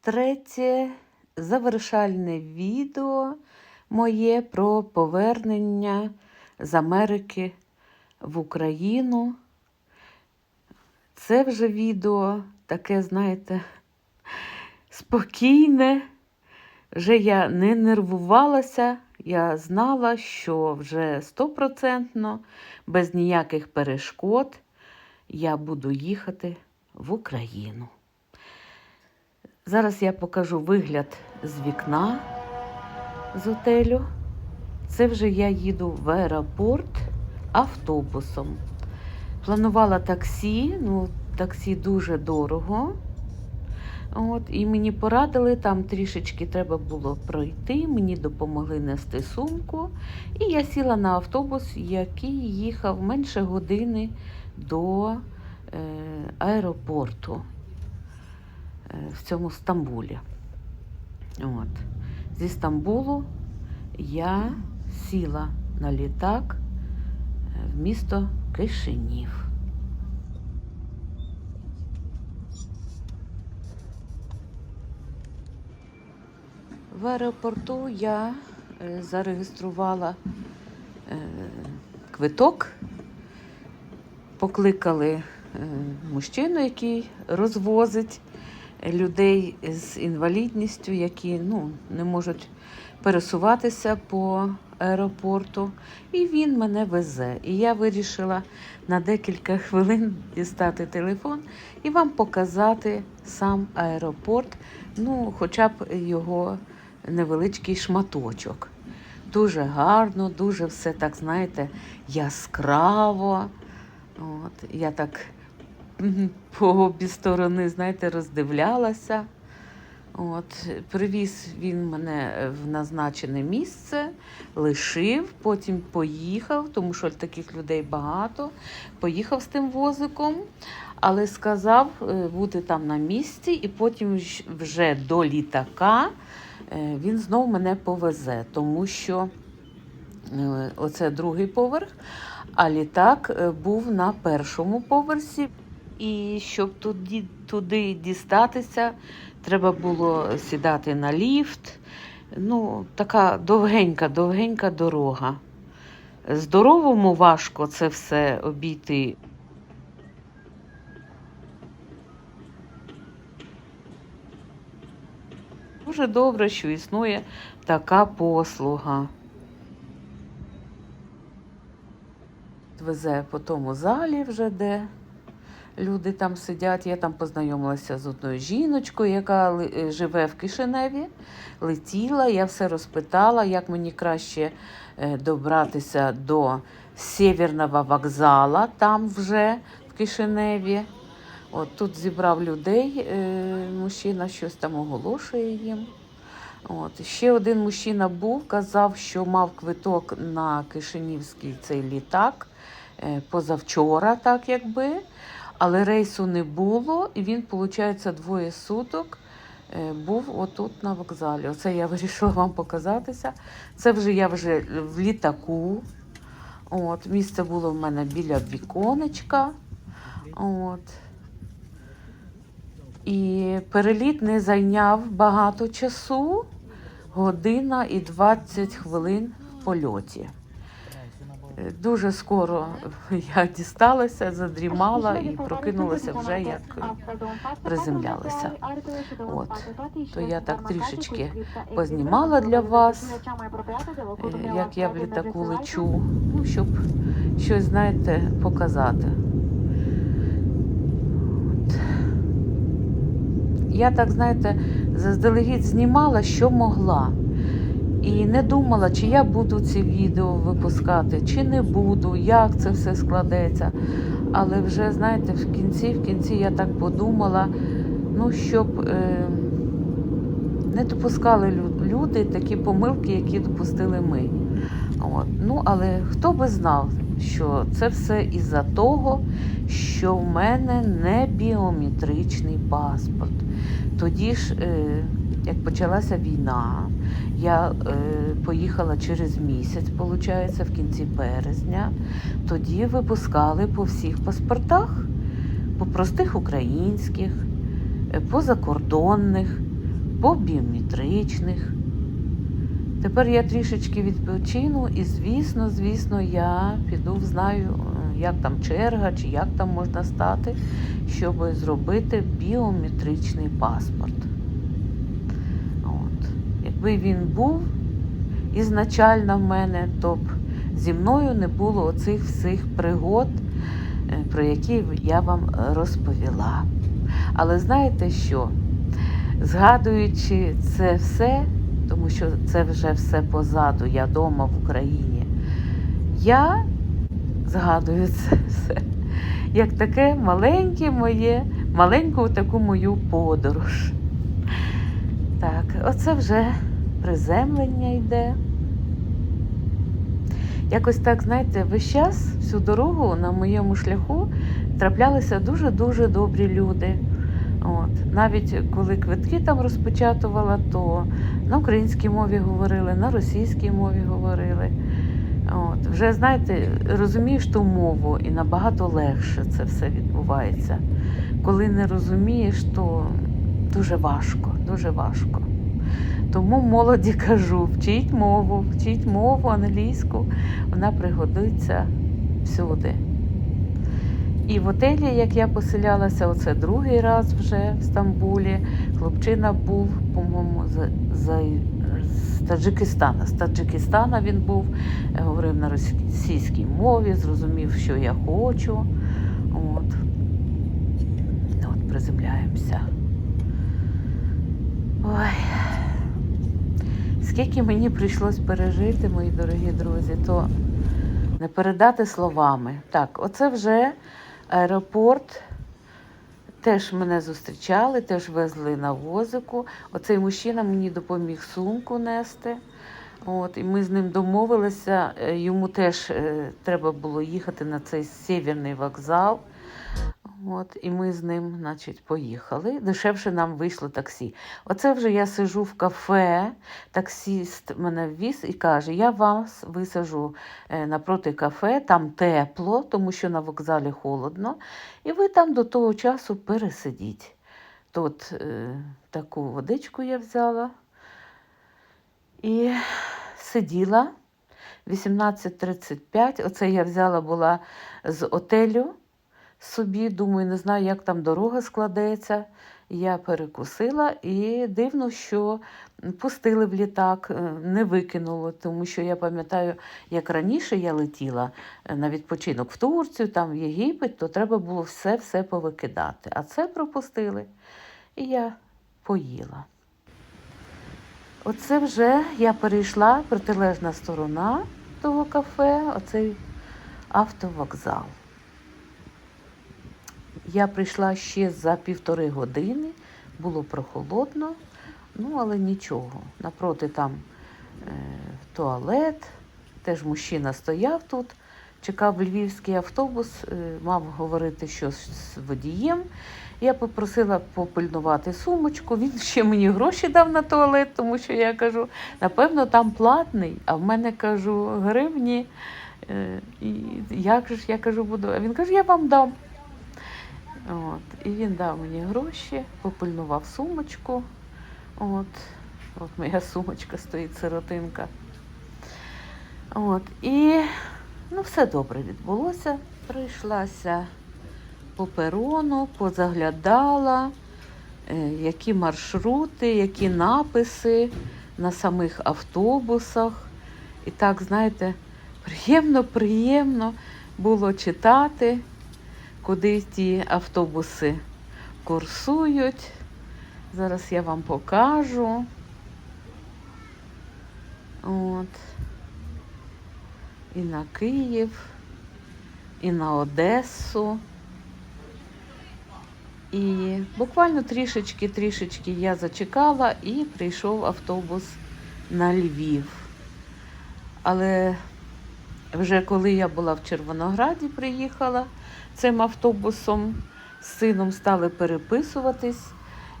третє завершальне відео моє про повернення з Америки в Україну. Це вже відео таке, знаєте, спокійне. Вже я не нервувалася, я знала, що вже стопроцентно, без ніяких перешкод, я буду їхати в Україну. Зараз я покажу вигляд з вікна з готелю. Це вже я їду в аеропорт автобусом. Планувала таксі, ну, таксі дуже дорого. От, і мені порадили, там трішечки треба було пройти, мені допомогли нести сумку. І я сіла на автобус, який їхав менше години до е, аеропорту в цьому Стамбулі. От. Зі Стамбулу я сіла на літак е, в місто Кишинів. В аеропорту я е, зареєструвала е, квиток, покликали е, мужчину, який розвозить людей з інвалідністю, які ну, не можуть пересуватися по аеропорту. І він мене везе. І я вирішила на декілька хвилин дістати телефон і вам показати сам аеропорт, ну, хоча б його невеличкий шматочок. Дуже гарно, дуже все так, знаєте, яскраво. От, я так по обі сторони, знаєте, роздивлялася. От, привіз він мене в назначене місце, лишив, потім поїхав, тому що таких людей багато. Поїхав з тим возиком, але сказав е, бути там на місці, і потім вже до літака е, він знов мене повезе, тому що е, оце другий поверх, а літак був на першому поверсі. І щоб туди, туди дістатися, треба було сідати на ліфт. Ну, така довгенька, довгенька дорога. Здоровому важко це все обійти. Дуже добре, що існує така послуга. Везе по тому залі вже, де люди там сидять. Я там познайомилася з одною жіночкою, яка е, живе в Кишиневі. Летіла, я все розпитала, як мені краще е, добратися до Сєвєрного вокзала, там вже в Кишиневі. От тут зібрав людей, е, мужчина щось там оголошує їм. От. Ще один мужчина був, казав, що мав квиток на Кишинівський цей літак позавчора, так якби, але рейсу не було, і він, виходить, двоє суток е, був отут на вокзалі. Оце я вирішила вам показатися. Це вже я вже в літаку. От, місце було в мене біля віконечка. От. І переліт не зайняв багато часу, година і 20 хвилин в польоті. Дуже скоро я дісталася, задрімала і прокинулася вже як приземлялися. От. То я так трішечки познімала для вас, е, як я в літаку лечу, ну, щоб щось, знаєте, показати. Я так, знаєте, заздалегідь знімала, що могла. І не думала, чи я буду ці відео випускати, чи не буду, як це все складеться. Але вже, знаєте, в кінці, в кінці я так подумала, ну, щоб е, не допускали люди такі помилки, які допустили ми. От. Ну, але хто би знав, що це все із-за того, що в мене не біометричний паспорт. Тоді ж, е, як почалася війна, я е, поїхала через місяць, виходить, в кінці березня. Тоді випускали по всіх паспортах, по простих українських, е, по закордонних. по біометричних. Тепер я трішечки відпочину і, звісно, звісно, я піду, знаю, е, як там черга чи як там можна стати, щоб зробити біометричний паспорт. Якби він був ізначально в мене, то б зі мною не було оцих всіх пригод, е, про які я вам розповіла. Але знаєте що? Згадуючи це все, тому що це вже все позаду, я вдома в Україні, я згадую це все як таке маленьке моє, маленьку таку мою подорож. Так, оце вже приземлення йде. Якось так, знаєте, весь час, всю дорогу на моєму шляху траплялися дуже-дуже добрі люди. От. Навіть коли квитки там розпечатувала, то на українській мові говорили, на російській мові говорили. От. Вже знаєте, розумієш ту мову і набагато легше це все відбувається. Коли не розумієш, то дуже важко, дуже важко. Тому молоді кажу, вчіть мову, вчіть мову англійську, вона пригодиться всюди. І в отелі, як я поселялася, оце другий раз вже в Стамбулі. Хлопчина був, по-моєму, з, з, з Таджикистана. З Таджикистана він був, е, говорив на російській мові, зрозумів, що я хочу. От, От приземляємося. Ой. Скільки мені прийшлось пережити, мої дорогі друзі, то не передати словами. Так, оце вже аеропорт. Теж мене зустрічали, теж везли на возику. Оцей мужчина мені допоміг сумку нести. От, і ми з ним домовилися. е, Йому теж е, треба було їхати на цей сєвєрний вокзал. От, і ми з ним, значить, поїхали. Дешевше нам вийшло таксі. Оце вже я сижу в кафе, таксіст мене ввіз і каже: Я вас висажу е, напроти кафе, там тепло, тому що на вокзалі холодно, і ви там до того часу пересидіть. Тут е, таку водичку я взяла і сиділа 18.35. Оце я взяла була з отелю собі, думаю, не знаю, як там дорога складеться. Я перекусила і дивно, що пустили в літак, е, не викинуло, тому що я пам'ятаю, як раніше я летіла е, на відпочинок в Турцію, там в Єгипет, то треба було все-все повикидати. А це пропустили. І я поїла. Оце вже я перейшла протилежна сторона того кафе, оцей автовокзал. Я прийшла ще за півтори години, було прохолодно, ну але нічого. Напроти там е, туалет, теж мужчина стояв тут, чекав львівський автобус, е, мав говорити щось з водієм. Я попросила попильнувати сумочку. Він ще мені гроші дав на туалет, тому що я кажу, напевно, там платний, а в мене кажу гривні. Е, І як же ж я кажу, буду? А він каже, я вам дам. От. І він дав мені гроші, попильнував сумочку. От. От моя сумочка стоїть сиротинка. От. І ну, все добре відбулося. Прийшлася по перону, позаглядала, е, які маршрути, які написи на самих автобусах. І так, знаєте, приємно, приємно було читати, куди ті автобуси курсують. Зараз я вам покажу. От. І на Київ, і на Одесу. І буквально трішечки-трішечки я зачекала і прийшов автобус на Львів. Але вже коли я була в Червонограді, приїхала цим автобусом, з сином стали переписуватись,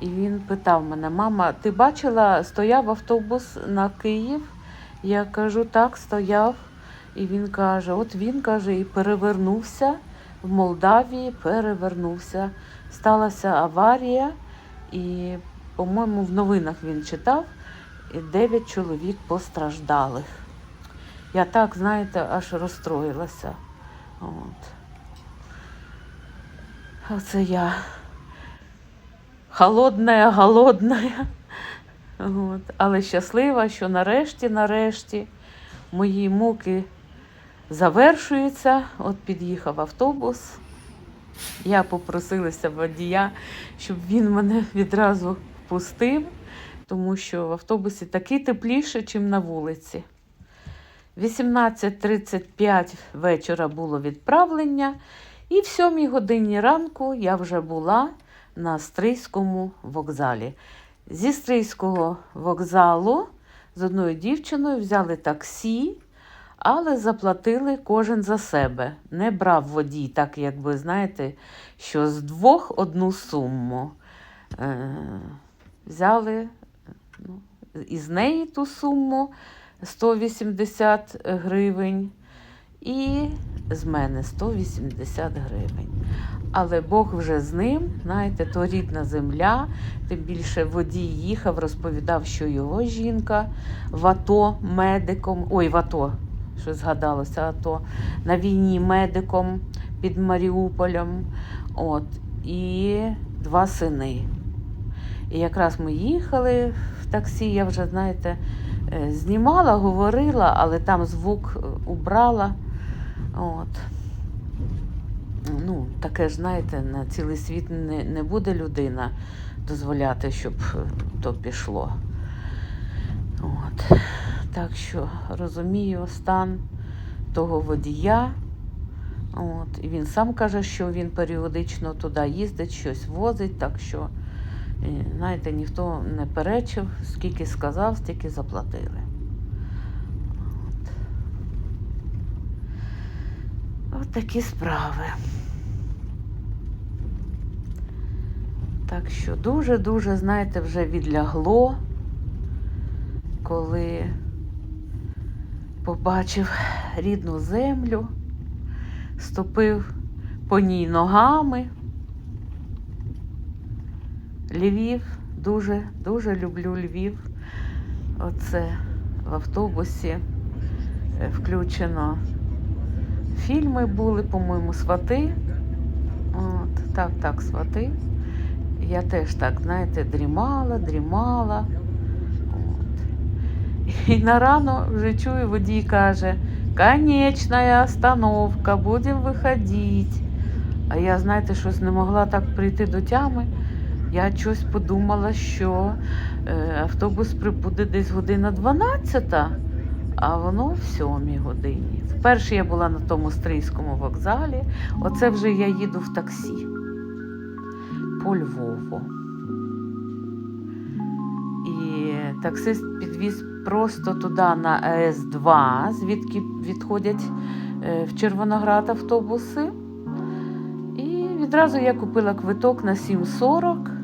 і він питав мене: Мама, ти бачила, стояв автобус на Київ? Я кажу, так, стояв. І він каже: от він каже, і перевернувся в Молдавії, перевернувся. Сталася аварія, і по-моєму, в новинах він читав, і 9 чоловік постраждалих. Я так, знаєте, аж розстроїлася. От. Оце я холодна, голодна. От. Але щаслива, що нарешті, нарешті мої муки завершуються. От під'їхав автобус. Я попросилася водія, щоб він мене відразу впустив, тому що в автобусі таки тепліше, ніж на вулиці. 18.35 вечора було відправлення, і в 7 годині ранку я вже була на Стрийському вокзалі. Зі Стрийського вокзалу з одною дівчиною взяли таксі, але заплатили кожен за себе. Не брав водій, так як ви знаєте, що з двох одну суму. Е, взяли ну, із неї ту суму 180 гривень, і з мене 180 гривень. Але Бог вже з ним, знаєте, то рідна земля, тим більше водій їхав, розповідав, що його жінка в АТО медиком, ой, в АТО, що згадалося, АТО, на війні медиком під Маріуполем. От, і два сини. І якраз ми їхали в таксі, я вже, знаєте, знімала, говорила, але там звук е, убрала. От. Ну, таке ж, знаєте, на цілий світ не, не буде людина дозволяти, щоб е, то пішло. От. Так що розумію стан того водія. От. І він сам каже, що він періодично туди їздить, щось возить, так що, е, знаєте, ніхто не перечив, скільки сказав, стільки заплатили. От. От такі справи. Так що дуже-дуже, знаєте, вже відлягло, коли побачив рідну землю, ступив по ній ногами. Львів, дуже, дуже люблю Львів. Оце в автобусі е, включено. Фільми були, по-моєму, свати. От, так, так, свати. Я теж так, знаєте, дрімала, дрімала. От. І на рано вже чую, водій каже, конечна остановка, будемо виходити. А я, знаєте, щось не могла так прийти до тями. Я щось подумала, що е, автобус прибуде десь година 12, а воно в 7 годині. Вперше я була на тому стрийському вокзалі, оце вже я їду в таксі по Львову. І таксист підвіз просто туди на АЕС-2, звідки відходять е, в Червоноград автобуси. І відразу я купила квиток на 7.40.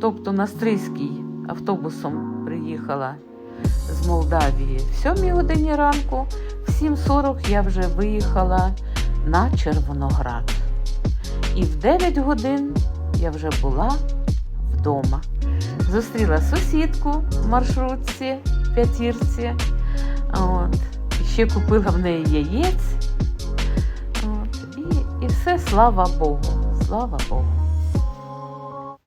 Тобто на Стрийський автобусом приїхала з Молдавії в 7 годині ранку, в 7.40 я вже виїхала на Червоноград. І в 9 годин я вже була вдома. Зустріла сусідку в маршрутці, в п'ятірці. От. Ще купила в неї яєць. От. І, і все, слава Богу. Слава Богу.